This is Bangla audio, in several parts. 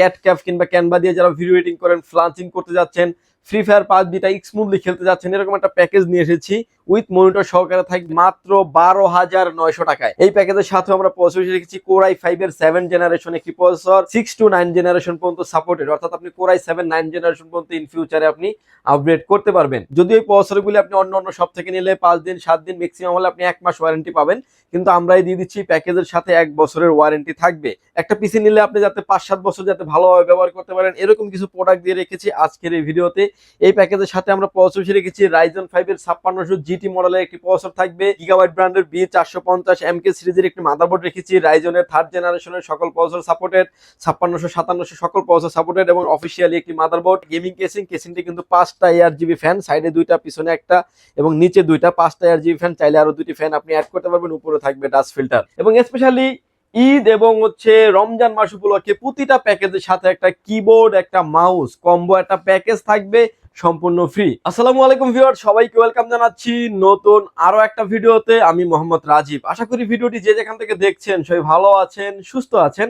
ক্যাট ক্যাফ কিংবা ক্যানভা দিয়ে যারা ভিডিও এডিটিং করেন ফ্লান্সিং করতে যাচ্ছেন ফ্রি ফায়ার পাঁচ বিটা স্মুথলি খেলতে যাচ্ছেন, এরকম একটা প্যাকেজ নিয়ে এসেছি উইথ মনিটর সহকারে থাকবে মাত্র বারো হাজার নয়শো টাকায়। এই প্যাকেজের সাথে আমরা প্রসেসর রেখেছি কোরাই ফাইভ এর সেভেন জেনারেশন একটি processor six two nine generation পর্যন্ত সাপোর্টেড অর্থাৎ আপনি core i seven nine generation পর্যন্ত ইন ফিউচারে আপনি আপগ্রেড করতে পারবেন। যদি ওই প্রসেসরগুলি আপনি অন্য অন্য সব থেকে নিলে পাঁচ দিন, সাত দিন ম্যাক্সিমাম হলে আপনি এক মাস ওয়ারেন্টি পাবেন, কিন্তু আমরাই দিয়ে দিচ্ছি প্যাকেজের সাথে এক বছরের ওয়ারেন্টি থাকবে। একটা পিসি নিলে আপনি যাতে পাঁচ সাত বছর যাতে ভালোভাবে ব্যবহার করতে পারেন, এরকম কিছু প্রোডাক্ট দিয়ে রেখেছি আজকের এই ভিডিওতে এই প্যাকেজের সাথে আমরা প্রসেসর রেখেছি রাইজন ফাইভ এর ছাপ্পান্নশো জিটি মডেলের একটি প্রসেসর থাকবে। গিগাবাইট ব্র্যান্ডের বি চারশো পঞ্চাশ এম কে সিরিজের একটি মাদারবোর্ড রেখেছি। রাইজনের থার্ড জেনারেশনের সকল প্রসেসর সাপোর্টেড ছাপ্পান্নশো সাতান্নশো সকল প্রসেসর সাপোর্টেড এবং অফিসিয়ালি একটি মাদারবোর্ড গেমিং কেসিং কেসিংটি কিন্তু পাঁচটা এয়ার জিবি ফ্যান সাইডে দুইটা, পিছনে একটা এবং নিচে দুইটা। পাঁচটা এয়ার জিবি ফ্যান চাইলে আরও দুটি ফ্যান আপনি অ্যাড করতে পারবেন, উপরে থাকবে ডাস্ট ফিল্টার এবং স্পেশালি ঈদ এবং হচ্ছে রমজান মাস উপলক্ষে প্রতিটা প্যাকেজের সাথে একটা কিবোর্ড একটা মাউস কম্বো একটা প্যাকেজ থাকবে সম্পূর্ণ ফ্রি আসসালামু আলাইকুম ভিউয়ার সবাইকে ওয়েলকাম জানাচ্ছি নতুন আরও একটা ভিডিওতে আমি মোহাম্মদ রাজীব। আশা করি ভিডিওটি যে যেখান থেকে দেখছেন সবাই ভালো আছেন, সুস্থ আছেন।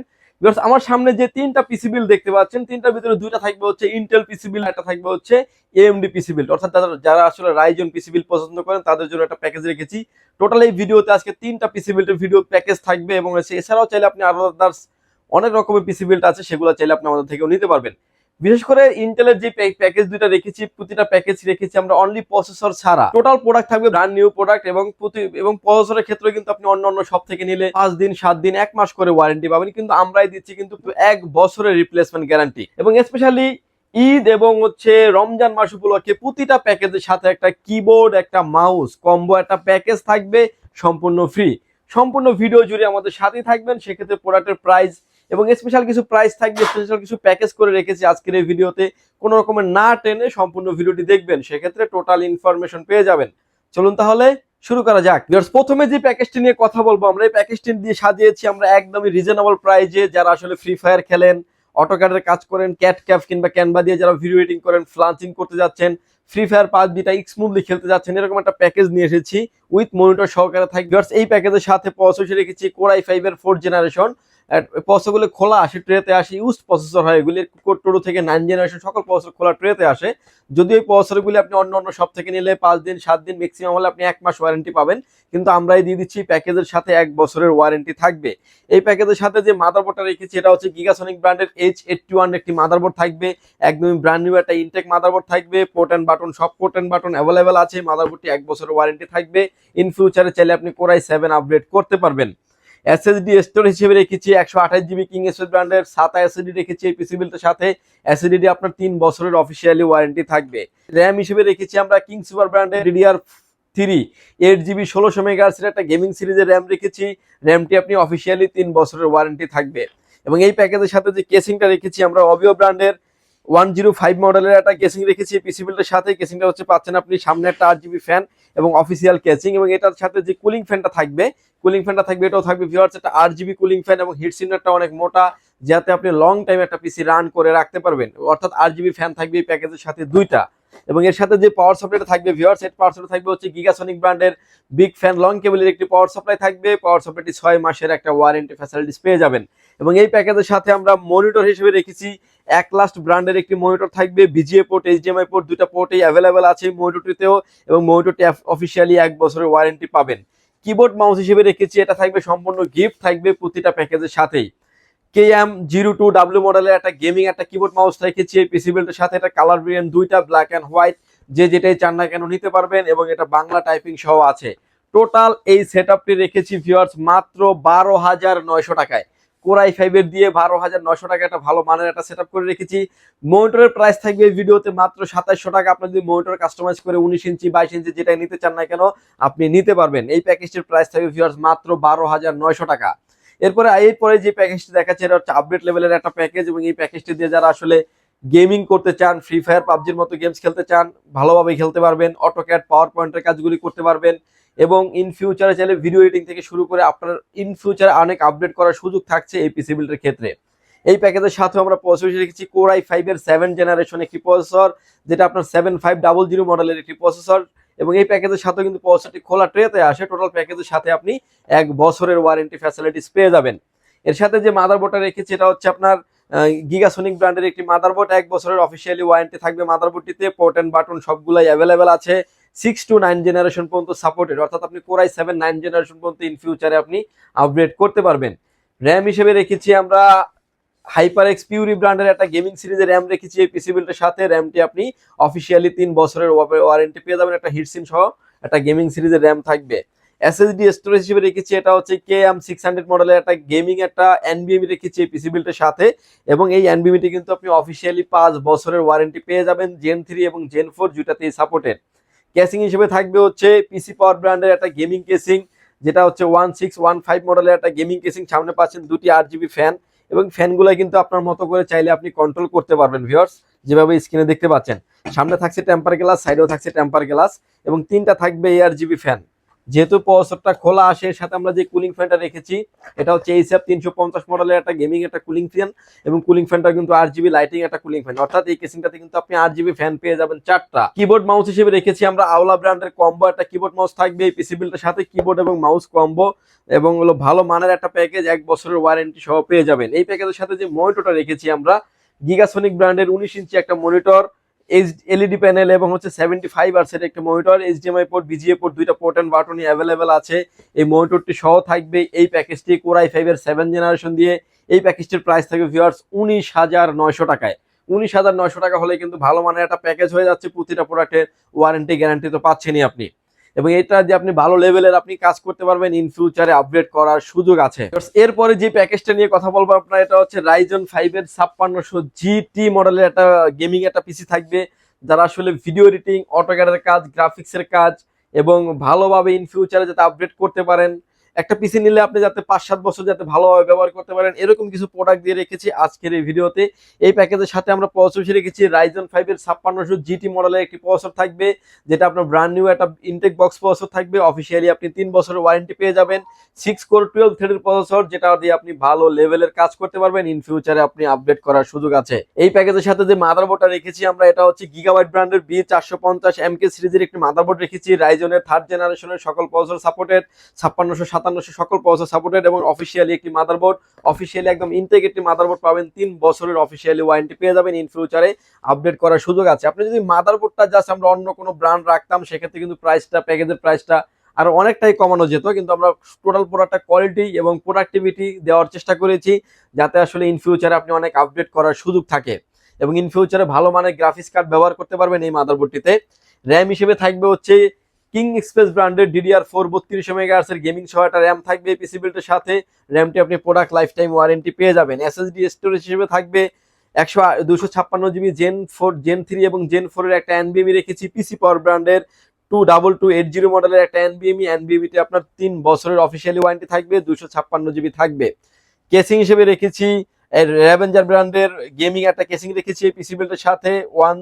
আমার সামনে যে তিনটা পিসিবিল দেখতে পাচ্ছেন, তিনটার ভিতরে দুইটা থাকবে হচ্ছে ইন্টেল পিসিবিল একটা থাকবে হচ্ছে এএমডি পিসিবিল অর্থাৎ যারা আসলে রাইজন পিসিবিল পছন্দ করেন, তাদের জন্য একটা প্যাকেজ রেখেছি। টোটাল এই ভিডিওতে আজকে তিনটা পিসি বিল্টের ভিডিও প্যাকেজ থাকবে এবং এছাড়াও চাইলে আপনি আরও অনেক রকমের পিসিবিলটা বিল্ট আছে, সেগুলো চাইলে আপনি আমাদের থেকেও নিতে পারবেন। বিশেষ করে ইন্টেলের যে প্যাকেজ দুইটা রেখেছি, প্রতিটা প্যাকেজ রেখেছি, আমরা অনলি প্রসেসর ছাড়া। টোটাল প্রোডাক্ট থাকবে ব্র্যান্ড নিউ প্রোডাক্ট এবং প্রতি এবং প্রসেসরের ক্ষেত্রে কিন্তু আপনি অন্য অন্য সব থেকে নিলে পাঁচ দিন, সাত দিন, এক মাস করে ওয়ারেন্টি পাবেন, কিন্তু আমরাই দিচ্ছি কিন্তু এক বছরের রিপ্লেসমেন্ট গ্যারান্টি এবং স্পেশালি ঈদ এবং হচ্ছে রমজান মাস উপলক্ষে প্রতিটা প্যাকেজের সাথে একটা কিবোর্ড একটা মাউস কম্বো একটা প্যাকেজ থাকবে সম্পূর্ণ ফ্রি সম্পূর্ণ ভিডিও জুড়ে আমাদের সাথেই থাকবেন, সেক্ষেত্রে প্রোডাক্টের প্রাইস এবং স্পেশাল কিছু প্রাইস থাকবে স্পেশাল কিছু প্যাকেজ করে রেখেছি আজকের এই ভিডিওতে। কোনো রকমের না টেনে সম্পূর্ণ ভিডিওটি দেখবেন, সেক্ষেত্রে টোটাল ইনফরমেশন পেয়ে যাবেন। চলুন তাহলে শুরু করা যাক। প্রথমে যে প্যাকেজটি নিয়ে কথা বলব আমরা, এই প্যাকেজটি দিয়ে সাজিয়েছি আমরা একদমই রিজনেবল প্রাইজে যারা আসলে ফ্রি ফায়ার খেলেন অটোক্যাডের কাজ করেন ক্যাট ক্যাফ কিংবা ক্যানভা দিয়ে যারা ভিডিও এডিটিং করেন ফ্লান্সিং করতে যাচ্ছেন ফ্রি ফায়ার পাঁচ বিটা স্মুথলি খেলতে যাচ্ছেন, এরকম একটা প্যাকেজ নিয়ে এসেছি উইথ মনিটর সহকারে থাকবে। এই প্যাকেজের সাথে প্রসেসর রেখেছি কোরাই ফাইভ এর ফোর্থ জেনারেশন প্রসেসরগুলো খোলা আসে, ট্রেতে আসে ইউজ প্রসেসর হয়, এগুলি টোটো থেকে নাইন জেনারেশন সকল প্রসেসর খোলা ট্রেতে আসে। যদি ওই প্রসেসরগুলি আপনি অন্য অন্য সব থেকে নিলে পাঁচ দিন, সাত দিন ম্যাক্সিমাম হলে আপনি এক মাস ওয়ারেন্টি পাবেন। কিন্তু আমরাই দিয়ে দিচ্ছি, প্যাকেজের সাথে এক বছরের ওয়ারেন্টি থাকবে। এই প্যাকেজের সাথে যে মাদারবোর্ডটা রেখেছি, এটা হচ্ছে গিগাসনিক ব্র্যান্ডের এইচ এইটটি ওয়ান একটি মাদারবোর্ড থাকবে। একদমই ব্র্যান্ড নিউ একটা ইনটেক মাদারবোর্ড থাকবে। পোর্ট অ্যান্ড বাটন সব পোর্ট অ্যান্ড বাটন অ্যাভেলেবেল আছে। মাদারবোর্ডটি এক বছরের ওয়ারেন্টি থাকবে। ইন ফিউচারে চাইলে আপনি কোরাই সেভেন আপগ্রেড করতে পারবেন। এসএসডি স্টোর হিসেবে রেখেছি, একশো আঠাশ জিবি কিং এস ব্র্যান্ডের সাত এসএসডি রেখেছি এই পিসি বিলটার সাথে। এসএসডি আপনার তিন বছরের অফিসিয়ালি ওয়ারেন্টি থাকবে। র্যাম হিসেবে রেখেছি আমরা কিং সুপার ব্র্যান্ডের ডিডিআর থ্রি এইট জিবি ষোলোশো মেগাহার্সের একটা গেমিং সিরিজের র্যাম রেখেছি। র্যামটি আপনি অফিসিয়ালি তিন বছরের ওয়ারেন্টি থাকবে। এবং এই প্যাকেজের সাথে যে কেসিংটা রেখেছি আমরা অবিও ব্র্যান্ডের ওয়ান জিরো ফাইভ মডেলের একটা কেসিং রেখেছি। পিসি বিলটার সাথে কেসিংটা হচ্ছে পাচ্ছেন আপনি সামনে একটা আট জিবি ফ্যান এবং অফিসিয়াল কেসিং এবং এটার সাথে যে কুলিং ফ্যানটা থাকবে কুলিং ফ্যানটা থাকবে, এটাও থাকবে ভিওয়ার্স একটা আট জিবি কুলিং ফ্যান এবং হিট সিনারটা অনেক মোটা, যাতে আপনি লং টাইম একটা পিসি রান করে রাখতে পারবেন। অর্থাৎ আট জিবি ফ্যান থাকবে এই প্যাকেজের সাথে দুইটা। এবং এর সাথে যে পাওয়ার সাপ্লাইটা থাকবে ভিউয়ার্স এর পাওয়ার সাপ্লাই থাকবে হচ্ছে গিগাসনিক ব্র্যান্ডের বিগ ফ্যান লং কেবলের একটি পাওয়ার সাপ্লাই থাকবে। পাওয়ার সাপ্লাইটি ছয় মাসের একটা ওয়ারেন্টি ফ্যাসিলিটিস পেয়ে যাবেন। এবং এই প্যাকেজের সাথে আমরা মনিটর হিসেবে রেখেছি, এক লাস্ট ব্র্যান্ডের একটি মনিটর থাকবে বিজিএ পোর্ট এইচডিএমআই পোর্ট দুইটা পোর্টেই অ্যাভেলেবেল আছে মনিটরটিতেও এবং মনিটরটি অফিসিয়ালি এক বছরের ওয়ারেন্টি পাবেন। কিবোর্ড মাউস হিসেবে রেখেছি, এটা থাকবে সম্পূর্ণ গিফট থাকবে প্রতিটা প্যাকেজের সাথেই। K M zero two W মডেলের একটা গেমিং একটা কিবোর্ড মাউস রেখেছি এই পিসি বিল্ডের সাথে একটা কালার ভেরিয়েন্ট দুইটা ব্ল্যাক অ্যান্ড হোয়াইট যে যেটাই চান না কেন নিতে পারবেন এবং এটা বাংলা টাইপিং সহ আছে। টোটাল এই সেট আপটি রেখেছি ভিওয়ার্স মাত্র বারো হাজার নয়শো টাকায়। কোরাই ফাইভের দিয়ে বারো হাজার নয়শো টাকা একটা ভালো মানের একটা সেট করে রেখেছি। মনিটরের প্রাইস থাকবে এই ভিডিওতে মাত্র সাতাশশো টাকা। আপনি যদি মনিটর কাস্টমাইজ করে উনিশ ইঞ্চি, বাইশ ইঞ্চি যেটাই নিতে চান না কেন, আপনি নিতে পারবেন। এই প্যাকেজটির প্রাইস থাকবে ভিউয়ার্স মাত্র বারো হাজার নয়শো টাকা। এরপরে এরপরে যে প্যাকেজটি দেখাচ্ছে, এটা হচ্ছে আপডেট লেভেলের একটা প্যাকেজ এবং এই প্যাকেজটি দিয়ে যারা আসলে গেমিং করতে চান ফ্রি ফায়ার পাবজির মতো গেমস খেলতে চান ভালোভাবে খেলতে পারবেন। অটোক্যাট পাওয়ার পয়েন্টের কাজগুলি করতে পারবেন এবং ইন ফিউচারে চাইলে ভিডিও এডিটিং থেকে শুরু করে আপনার ইন ফিউচারে অনেক আপডেট করার সুযোগ থাকছে এই পিসি বিল্ডের ক্ষেত্রে। এই প্যাকেজের সাথে আমরা প্রসেসর রেখেছি কোরাই ফাইভ এর সেভেন জেনারেশন একটি প্রসেসর যেটা আপনার সেভেন ফাইভ ডাবল জিরো মডেলের একটি প্রসেসর এবং এই প্যাকেজের সাথে কিন্তু প্রসেসরটি খোলা ট্রেতে আসে। টোটাল প্যাকেজের সাথে আপনি এক বছরের ওয়ারেন্টি ফ্যাসিলিটিস পেয়ে যাবেন। এর সাথে যে মাদারবোর্ডটা রেখেছি, এটা হচ্ছে আপনার গিগাসনিক ব্র্যান্ডের একটি মাদারবোর্ড এক বছরের অফিসিয়ালি ওয়ারেন্টি থাকবে মাদারবোর্ডটিতে পোর্ট অ্যান্ড বাটন সবগুলাই অ্যাভেলেবেল আছে। সিক্স টু নাইন জেনারেশন পর্যন্ত সাপোর্টেড অর্থাৎ আপনি core i seven nine generation পর্যন্ত ইন ফিউচারে আপনি আপগ্রেড করতে পারবেন। র্যাম হিসেবে রেখেছি আমরা হাইপার এক্স পিউরি ব্র্যান্ডের একটা গেমিং সিরিজের র্যাম রেখেছি, এই পিসি বিল্ডের সাথে। র্যামটি আপনি অফিসিয়ালি তিন বছরের ওয়ারেন্টি পেয়ে যাবেন একটা হিটসিন সহ, একটা গেমিং সিরিজের র্যাম থাকবে। এসএসডি স্টোরেজ হিসেবে রেখেছি, এটা হচ্ছে কে এম সিক্স হান্ড্রেড মডেলের একটা গেমিং একটা এনবিএমি রেখেছি এই পিসি বিল্ডের সাথে। এবং এই এনবিএমিটি কিন্তু আপনি অফিসিয়ালি পাঁচ বছরের ওয়ারেন্টি পেয়ে যাবেন জেন থ্রি এবং জেন ফোর দুটাতেই সাপোর্টেড কেসিং হিসেবে থাকবে হচ্ছে পিসি পাওয়ার ব্র্যান্ডের একটা গেমিং কেসিং যেটা হচ্ছে ওয়ান সিক্স ওয়ান ফাইভ মডেলের একটা গেমিং কেসিং সামনে পাচ্ছেন দুটি আট জিবি ফ্যান এবং ফ্যানগুলো কিন্তু আপনার মতো করে চাইলে আপনি কন্ট্রোল করতে পারবেন ভিউয়ার্স যেভাবে স্ক্রিনে দেখতে পাচ্ছেন। সামনে থাকছে টেম্পার গ্লাস সাইডেও থাকছে টেম্পার গ্লাস এবং তিনটা থাকবে এআর জিবি ফ্যান যেহেতু প্রসেসরটা খোলা আসে এর সাথে আমরা যে কুলিং ফ্যানটা রেখেছি, এটা হচ্ছে এইচএফ তিনশো পঞ্চাশ মডেলের একটা গেমিং একটা কুলিং ফ্যান এবং কুলিং ফ্যানটা কিন্তু আট জিবি লাইটিং একটা কুলিং ফ্যান অর্থাৎ এই কেসিংটাতে কিন্তু আপনি আট জিবি ফ্যান পেয়ে যাবেন চারটা। কিবোর্ড মাউস হিসেবে রেখেছি আমরা আওলা ব্র্যান্ডের কম্বো একটা কিবোর্ড মাউস থাকবে এই পিসি বিলটার সাথে কিবোর্ড এবং মাউস কম্বো এবং হলো ভালো মানের একটা প্যাকেজ এক বছরের ওয়ারেন্টি সহ পেয়ে যাবেন। এই প্যাকেজের সাথে যে মনিটরটা রেখেছি আমরা গিগাসনিক ব্র্যান্ডের উনিশ ইঞ্চি একটা মনিটর এলইডি প্যানেল এবং হচ্ছে সেভেন্টি ফাইভ আর্সের একটা monitor HDMI port VGA port দুইটা পোর্ট অ্যান্ড বাটনই অ্যাভেলেবেল আছে। এই মনিটরটি সহ থাকবে এই প্যাকেজটি কোরাই ফাইভের সেভেন জেনারেশন দিয়ে। এই প্যাকেজটির প্রাইস থাকবে ভিউয়ার্স উনিশ হাজার নয়শো টাকায়। উনিশ হাজার নয়শো টাকা হলে কিন্তু ভালো মানের একটা প্যাকেজ হয়ে যাচ্ছে প্রতিটা প্রোডাক্টের ওয়ারেন্টি গ্যারান্টি তো পাচ্ছেনই আপনি। এবং এটা যে আপনি ভালো লেভেলের আপনি কাজ করতে পারবেন ইন ফিউচারে আপগ্রেড করার সুযোগ আছে। এরপরে যে প্যাকেজটা নিয়ে কথা বলব আপনার, এটা হচ্ছে রাইজন ফাইভ এর ছাপ্পান্নশো জিটি মডেলের একটা গেমিং একটা পিসি থাকবে, যারা আসলে ভিডিও এডিটিং অটোক্যাডের কাজ গ্রাফিক্সের কাজ এবং ভালোভাবে ইন ফিউচারে যাতে আপডেট করতে পারেন। একটা পিসি নিলে আপনি যাতে পাঁচ সাত বছর যাতে ভালোভাবে ব্যবহার করতে পারেন, এরকম কিছু প্রোডাক্ট দিয়ে রেখেছি আজকের এই ভিডিওতে। এই প্যাকেজের সাথে আমরা প্রসেসর রেখেছি রাইজন ফাইভ এর ছাপ্পান্নশো জিটি মডেলের একটি প্রসেসর থাকবে, যেটা আপনার ব্র্যান্ড নিউ একটা ইনটেক বক্স প্রসেসর থাকবে। অফিসিয়ালি আপনি তিন বছরের ওয়ারেন্টি পেয়ে যাবেন। সিক্স কোর টুয়েলভ থ্রেডের প্রসেসর যেটা দিয়ে আপনি ভালো লেভেলের কাজ করতে পারবেন। ইন ফিউচারে আপনি আপডেট করার সুযোগ আছে। এই প্যাকেজের সাথে যে মাদারবোর্ডটা রেখেছি আমরা, এটা হচ্ছে গিগাবাইট ব্র্যান্ডের বি চারশো পঞ্চাশ এম কে সিরিজের একটি মাদারবোর্ড রেখেছি। রাইজনের থার্ড জেনারেশনের সকল প্রসেসর সাপোর্টেড ছাপ্পান্নশো সাতান্নশো সকল প্রসেসর সাপোর্টেড এবং অফিসিয়ালি একটি মাদারবোর্ড অফিসিয়ালি একদম ইনটেক একটি মাদারবোর্ড পাবেন তিন বছরের অফিসিয়ালি ওয়ারেন্টি পেয়ে যাবেন ইন ফিউচারে আপডেট করার সুযোগ আছে। আপনি যদি মাদারবোর্ডটা জাস্ট আমরা অন্য কোনো ব্র্যান্ড রাখতাম, সেক্ষেত্রে কিন্তু প্রাইসটা প্যাকেজের প্রাইসটা আর অনেকটাই কমানো যেত। কিন্তু আমরা টোটাল প্রোডাক্টটা কোয়ালিটি এবং প্রোডাক্টিভিটি দেওয়ার চেষ্টা করেছি, যাতে আসলে ইন ফিউচারে আপনি অনেক আপডেট করার সুযোগ থাকে। এবং ইন ফিউচারে ভালো মানের গ্রাফিক্স কার্ড ব্যবহার করতে পারবেন এই মাদারবোর্ডটিতে র্যাম হিসেবে থাকবে হচ্ছে কিং এক্সপ্রেস ব্র্যান্ডের ডিডিআর ফোর বত্রিশ মেগাহার্সের গেমিং সহ একটা র্যাম থাকবে পিসি বিল্ডের সাথে। র্যামটি আপনি প্রোডাক্ট লাইফ টাইম ওয়ারেন্টি পেয়ে যাবেন। এসএসডি স্টোরেজ হিসেবে থাকবে একশো দুশো ছাপ্পান্ন GB gen four gen three এবং জেন ফোরের একটা এনবিএমি রেখেছি পিসি পাওয়ার ব্র্যান্ডের two double two eight zero মডেলের একটা এনবিএমি এনবিএমিতে আপনার তিন বছরের অফিসিয়ালি ওয়ারেন্টি থাকবে, দুশো ছাপ্পান্ন জিবি থাকবে। কেসিং হিসেবে রেখেছি র্যাভেঞ্জার ব্র্যান্ডের গেমিং একটা কেসিং রেখেছি পিসি বিল্ডের সাথে। ওয়ান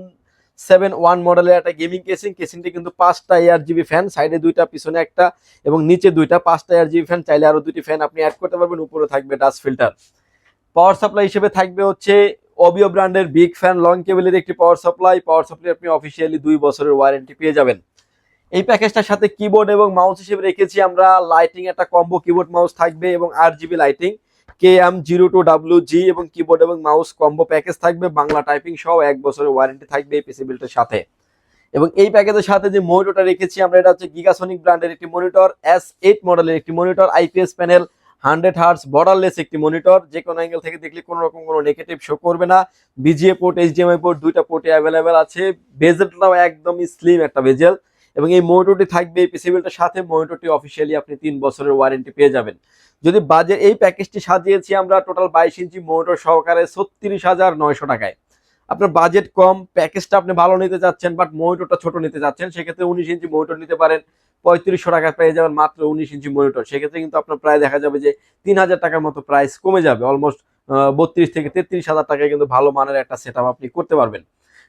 সেভেন ওয়ান মডেলের একটা গেমিং কেসিং, কেসিংটি কিন্তু পাঁচটা এয়ার জিবি ফ্যান সাইডে দুইটা, পিছনে একটা এবং নিচে দুইটা। পাঁচটা এয়ার জিবি ফ্যান চাইলে আরও দুটি ফ্যান আপনি অ্যাড করতে পারবেন, উপরে থাকবে ডাস্ট ফিল্টার পাওয়ার সাপ্লাই হিসেবে থাকবে হচ্ছে অবিও ব্র্যান্ডের বিগ ফ্যান লং কেবলের একটি পাওয়ার সাপ্লাই পাওয়ার সাপ্লাই আপনি অফিসিয়ালি দুই বছরের ওয়ারেন্টি পেয়ে যাবেন। এই প্যাকেজটার সাথে কিবোর্ড এবং মাউস হিসেবে রেখেছি আমরা। লাইটিং একটা কম্বো কিবোর্ড মাউস থাকবে এবং আট GB lighting K M zero two W G এবং কিবোর্ড এবং মাউস কম্বো প্যাকেজ থাকবে। বাংলা টাইপিং সহ এক বছরের ওয়ারেন্টি থাকবে এই পিসি বিল্টের সাথে। এবং এই প্যাকেজের সাথে যে মনিটরটা রেখেছি, আমরা এটা হচ্ছে গিগাসনিক ব্র্যান্ডের একটি মনিটর এস এইট মডেলের একটি monitor IPS panel hundred hertz borderless একটি মনিটর যে কোনো অ্যাঙ্গেল থেকে দেখলে কোনো রকম কোনো নেগেটিভ শো করবে না। বিজিএ পোর্ট এইচডিএমআই পোর্ট দুইটা পোর্টে অ্যাভেলেবেল আছে। বেজেলটাও একদমই স্লিম একটা বেজেল এবং এই মনিটরটি থাকবে, এই পিসিবিলটার সাথে মনিটরটি অফিসিয়ালি আপনি তিন বছরের ওয়ারেন্টি পেয়ে যাবেন। যদি বাজেট এই প্যাকেজটি সাজিয়েছি আমরা টোটাল বাইশ ইঞ্চি মনিটর সহকারে ছত্রিশ হাজার নয়শো টাকায়। আপনার বাজেট কম প্যাকেজটা আপনি ভালো নিতে চাচ্ছেন বাট মনিটরটা ছোট নিতে চাচ্ছেন, সেক্ষেত্রে উনিশ ইঞ্চি মনিটর নিতে পারেন, পঁয়ত্রিশশো টাকা পেয়ে যাবেন মাত্র উনিশ ইঞ্চি মনিটর সেক্ষেত্রে কিন্তু আপনার প্রায় দেখা যাবে যে তিন হাজার টাকার মতো প্রাইস কমে যাবে অলমোস্ট বত্রিশ থেকে তেত্রিশ হাজার টাকায় কিন্তু ভালো মানের একটা সেট আপনি করতে পারবেন।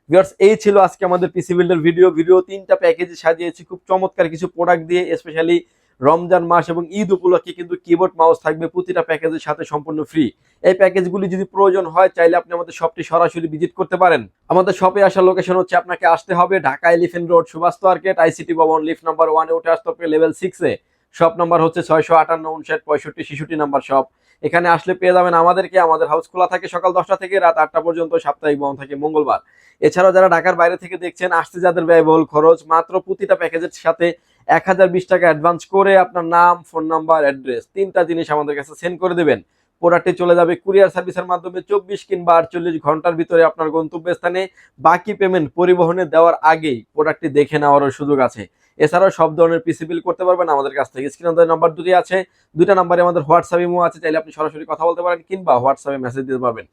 ভিউয়ার্স এই ছিল আজকে আমাদের পিসি বিল্ডের ভিডিও ভিডিও তিনটা প্যাকেজে সাজিয়েছি। খুব চমৎকার কিছু প্রোডাক্ট দিয়ে স্পেশালি রমজান মাস এবং ঈদ উপলক্ষে কিন্তু কিবোর্ড মাউস থাকবে। প্রতিটা প্যাকেজের সাথে সম্পূর্ণ ফ্রি এই প্যাকেজগুলি যদি প্রয়োজন হয়, চাইলে আপনি আমাদের শপটি সরাসরি ভিজিট করতে পারেন। আমাদের শপে আসার লোকেশন হচ্ছে আপনাকে আসতে হবে Dhaka Elephant Road Subhash market ICT ভবন লিফট নাম্বার ওয়ানে উঠে আসতে হবে লেভেল সিক্সে শপ নাম্বার হচ্ছে ছয়শো আটান্ন উনষাট পঁয়ষট্টি শিশুটি নাম্বার শপ এখানে আসলে পেয়ে যাবেন আমাদেরকে, আমাদের হাউস খোলা থাকে সকাল দশটা থেকে, রাত আটটা পর্যন্ত, সাপ্তাহিক বন্ধ থাকে, মঙ্গলবার। এছাড়াও যারা ঢাকার বাইরে থেকে দেখছেন, আসতে যাদের ব্যয়বহুল খরচ, মাত্র প্রতিটা প্যাকেজের সাথে এক হাজার বিশ টাকা অ্যাডভান্স করে আপনার নাম ফোন নাম্বার অ্যাড্রেস তিনটা জিনিস আমাদের কাছে সেন্ড করে দেবেন। প্রোডাক্টটি চলে যাবে কুরিয়ার সার্ভিসের মাধ্যমে চব্বিশ কিংবা আটচল্লিশ ঘণ্টার ভিতরে আপনার গন্তব্যস্থানে বাকি পেমেন্ট পরিবহনে দেওয়ার আগেই প্রোডাক্টটি দেখে নেওয়ারও সুযোগ আছে। এছাড়াও সব ধরনের পিসি বিল করতে পারবেন, আমাদের কাছ থেকে স্ক্রিন নাম্বার দুটি আছে। দুইটা নাম্বারে আমাদের হোয়াটসঅ্যাপ ইমো আছে, চাইলে আপনি সরাসরি কথা বলতে পারেন কিংবা হোয়াটসঅ্যাপে মেসেজ দিতে পারবেন।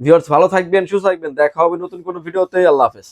ভিউয়ার্স ভালো থাকবেন, সুস্থ থাকবেন, দেখা হবে নতুন কোনো ভিডিওতে, আল্লাহ হাফেজ।